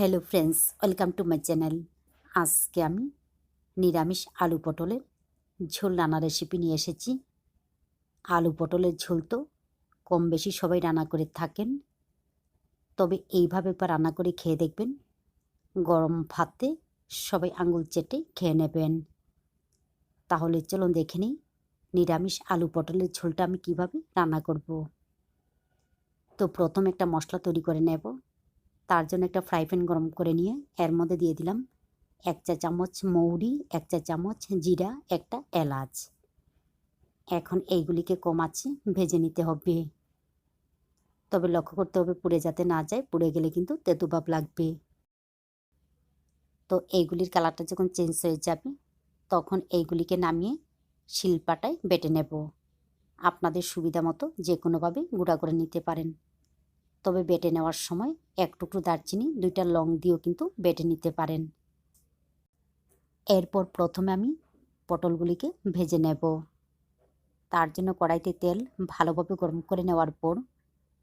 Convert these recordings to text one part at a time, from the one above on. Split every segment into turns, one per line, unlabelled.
Hello friends welcome to my channel আজকে আমি নিরামিষ আলু পটলের ঝোল রান্না রেসিপি নিয়ে এসেছি। আলু পটলের ঝোল তো কম বেশি সবাই রান্না করে থাকেন। তবে এইভাবে একবার রান্না করে খেয়ে দেখবেন। গরম ভাতে সবাই আঙুল চেটে খেয়ে নেবেন। তাহলে চলুন দেখে নিই নিরামিষ আলু পটলের ঝোলটা আমি কীভাবে রান্না করব। তো প্রথম একটা মশলা তৈরি করে নেব। তার জন্য একটা ফ্রাই প্যান গরম করে নিয়ে এর মধ্যে দিয়ে দিলাম এক চা চামচ মৌরি, এক চা চামচ জিরা, একটা এলাচ। এখন এইগুলিকে কমাচ্ছে, ভেজে নিতে হবে। তবে লক্ষ্য করতে হবে পুড়ে যাতে না যায়, পুড়ে গেলে কিন্তু তেঁতুভাব লাগবে। তো এইগুলির কালারটা যখন চেঞ্জ হয়ে যাবে, তখন এইগুলিকে নামিয়ে শিলপাটায় বেটে নেব। আপনাদের সুবিধা মতো যে কোনোভাবে গুঁড়া করে নিতে পারেন। তবে বেটে নেওয়ার সময় এক টুকরো দারচিনি, দুইটা লং দিয়েও কিন্তু বেটে নিতে পারেন। এরপর প্রথমে আমি পটলগুলিকে ভেজে নেব। তার জন্য কড়াইতে তেল ভালোভাবে গরম করে নেওয়ার পর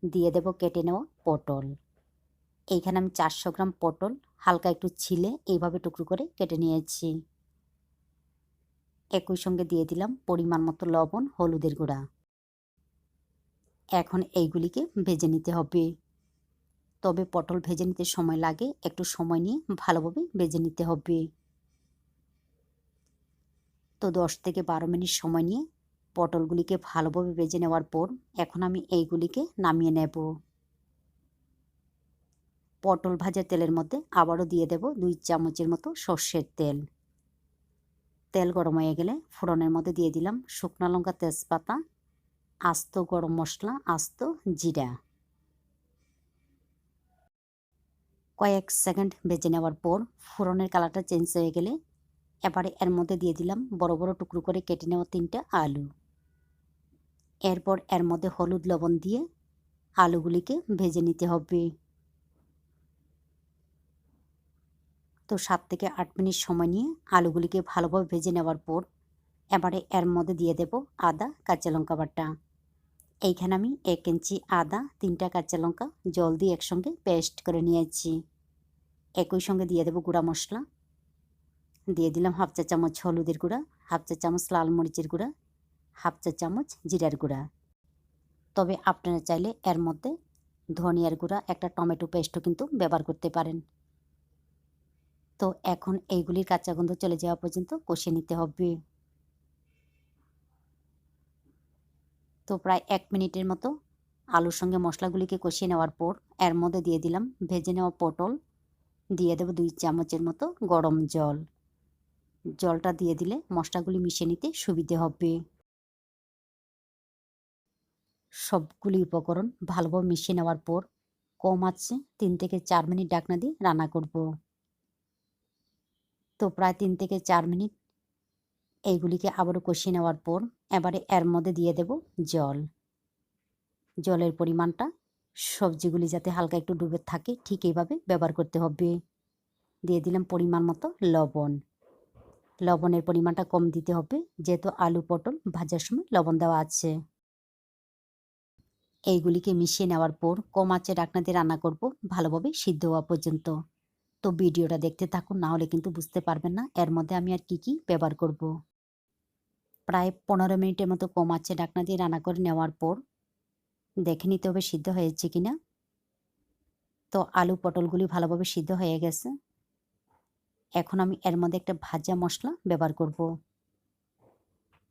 দিয়ে দেব কেটে নেওয়া পটল। এইখানে আমি চারশো গ্রাম পটল হালকা একটু ছিলে এইভাবে টুকরো করে কেটে নিয়েছি। একই সঙ্গে দিয়ে দিলাম পরিমাণ মতো লবণ, হলুদের গুঁড়া। এখন এইগুলিকে ভেজে নিতে হবে। তবে পটল ভেজে নিতে সময় লাগে, একটু সময় নিয়ে ভালোভাবে ভেজে নিতে হবে। তো দশ থেকে বারো মিনিট সময় নিয়ে পটলগুলিকে ভালোভাবে ভেজে নেওয়ার পর এখন আমি এইগুলিকে নামিয়ে নেব। পটল ভাজা তেলের মধ্যে আবারও দিয়ে দেব দুই চামচের মতো সর্ষের তেল। তেল গরম হয়ে গেলে ফোড়নের মধ্যে দিয়ে দিলাম শুকনো লঙ্কা তেজপাতা আস্ত গরম মশলা, আস্ত জিরা। কয়েক সেকেন্ড বেজে নেওয়ার পর ফোড়নের কালারটা চেঞ্জ হয়ে গেলে এবারে এর মধ্যে দিয়ে দিলাম বড় বড় টুকরো করে কেটে নেওয়া তিনটা আলু। এরপর এর মধ্যে হলুদ লবণ দিয়ে আলুগুলিকে ভেজে নিতে হবে। তো সাত থেকে আট মিনিট সময় নিয়ে আলুগুলিকে ভালোভাবে ভেজে নেওয়ার পর এবারে এর মধ্যে দিয়ে দেব আদা, কাঁচা লঙ্কা বাটা। এইখানে আমি এক ইঞ্চি আদা, তিনটা কাঁচা লঙ্কা, জল দিয়ে একসঙ্গে পেস্ট করে নিয়েছি। একই সঙ্গে দিয়ে দেবো গুঁড়া মশলা। দিয়ে দিলাম হাফ চা চামচ হলুদের গুঁড়া, হাফ চা চামচ লাল মরিচের গুঁড়া, হাফ চা চামচ জিরার গুঁড়া। তবে আপনারা চাইলে এর মধ্যে ধনিয়ার গুঁড়া, একটা টমেটো পেস্টও কিন্তু ব্যবহার করতে পারেন। তো এখন এইগুলির কাঁচা গন্ধ চলে যাওয়া পর্যন্ত কষিয়ে নিতে হবে। তো প্রায় এক মিনিটের মতো আলুর সঙ্গে মশলাগুলিকে কষিয়ে নেওয়ার পর এর মধ্যে দিয়ে দিলাম ভেজে নেওয়া পটল। দিয়ে দেবো দুই চামচের মতো গরম জল। জলটা দিয়ে দিলে মশলাগুলি মিশিয়ে নিতে সুবিধে হবে। সবগুলি উপকরণ ভালোভাবে মিশিয়ে নেওয়ার পর কম আছে তিন থেকে চার মিনিট ডাকনা দিয়ে রান্না করব। তো প্রায় তিন থেকে চার মিনিট এইগুলিকে আবারও কষিয়ে নেওয়ার পর এবারে এর মধ্যে দিয়ে দেব জল। জলের পরিমাণটা সবজিগুলি যাতে হালকা একটু ডুবে থাকে, ঠিক এইভাবে ব্যবহার করতে হবে। দিয়ে দিলাম পরিমাণ মতো লবণ। লবণের পরিমাণটা কম দিতে হবে, যেহেতু আলু পটল ভাজার সময় লবণ দেওয়া আছে। এইগুলিকে মিশিয়ে নেওয়ার পর কম আঁচে দিয়ে রান্না করব, ভালোভাবে সিদ্ধ হওয়া পর্যন্ত। তো ভিডিওটা দেখতে থাকুন, না হলে কিন্তু বুঝতে পারবেন না এর মধ্যে আমি আর কি কি ব্যবহার করব। প্রায় পনেরো মিনিটের মতো কম আছে, ডাকনা দিয়ে রান্না করে নেওয়ার পর দেখে নিতে হবে সিদ্ধ হয়েছে কি না তো আলু পটলগুলি ভালোভাবে সিদ্ধ হয়ে গেছে। এখন আমি এর মধ্যে একটা ভাজা মশলা ব্যবহার করব।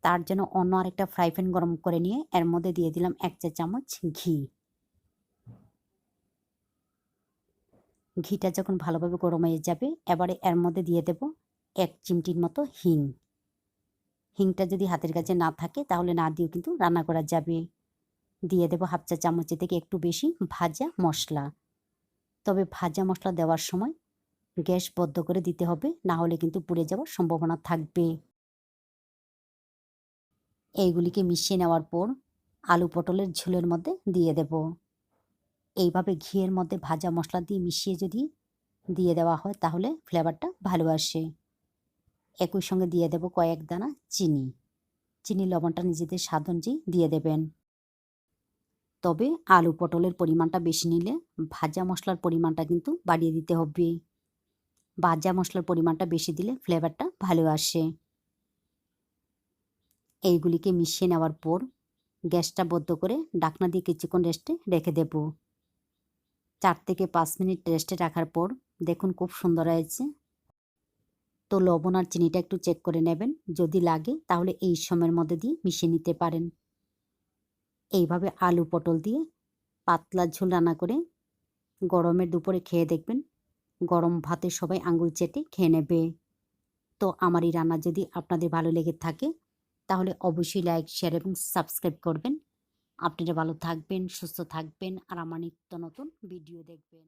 তার জন্য অন্য আরেকটা ফ্রাই প্যান গরম করে নিয়ে এর মধ্যে দিয়ে দিলাম এক চা চামচ ঘি। ঘিটা যখন ভালোভাবে গরম হয়ে যাবে, এবারে এর মধ্যে দিয়ে দেব এক চিমটির মতো হিং। হিংটা যদি হাতের কাছে না থাকে, তাহলে না দিয়েও কিন্তু রান্না করা যাবে। দিয়ে দেবো হাফ চা চামচের থেকে একটু বেশি ভাজা মশলা। তবে ভাজা মশলা দেওয়ার সময় গ্যাস বদ্ধ করে দিতে হবে, না হলে কিন্তু পুড়ে যাওয়ার সম্ভাবনা থাকবে। এইগুলিকে মিশিয়ে নেওয়ার পর আলু পটলের ঝোলের মধ্যে দিয়ে দেব। এইভাবে ঘিয়ের মধ্যে ভাজা মশলা দিয়ে মিশিয়ে যদি দিয়ে দেওয়া হয়, তাহলে ফ্লেভারটা ভালো আসে। একই সঙ্গে দিয়ে দেব কয়েক দানা চিনি। চিনি লবণটা নিজেদের স্বাদ অনুযায়ী দিয়ে দেবেন। তবে আলু পটলের পরিমাণটা বেশি নিলে ভাজা মশলার পরিমাণটা কিন্তু বাড়িয়ে দিতে হবে। ভাজা মশলার পরিমাণটা বেশি দিলে ফ্লেভারটা ভালো আসে। এইগুলিকে মিশিয়ে নেওয়ার পর গ্যাসটা বদ্ধ করে ডাকনা দিয়ে কিছুক্ষণ রেস্টে রেখে দেব। চার থেকে পাঁচ মিনিট রেস্টে রাখার পর দেখুন খুব সুন্দর হয়েছে। তো লবণ আর চিনিটা একটু চেক করে নেবেন। যদি লাগে, তাহলে এই সময়ের মধ্যে দিয়ে মিশিয়ে নিতে পারেন। এইভাবে আলু পটল দিয়ে পাতলা ঝোল রান্না করে গরমের দুপুরে খেয়ে দেখবেন, গরম ভাতে সবাই আঙুল চেটে খেয়ে নেবে। তো আমার এই রান্না যদি আপনাদের ভালো লেগে থাকে, তাহলে অবশ্যই লাইক শেয়ার এবং সাবস্ক্রাইব করবেন। আপনারা ভালো থাকবেন, সুস্থ থাকবেন, আর আমার নিত্য নতুন ভিডিও দেখবেন।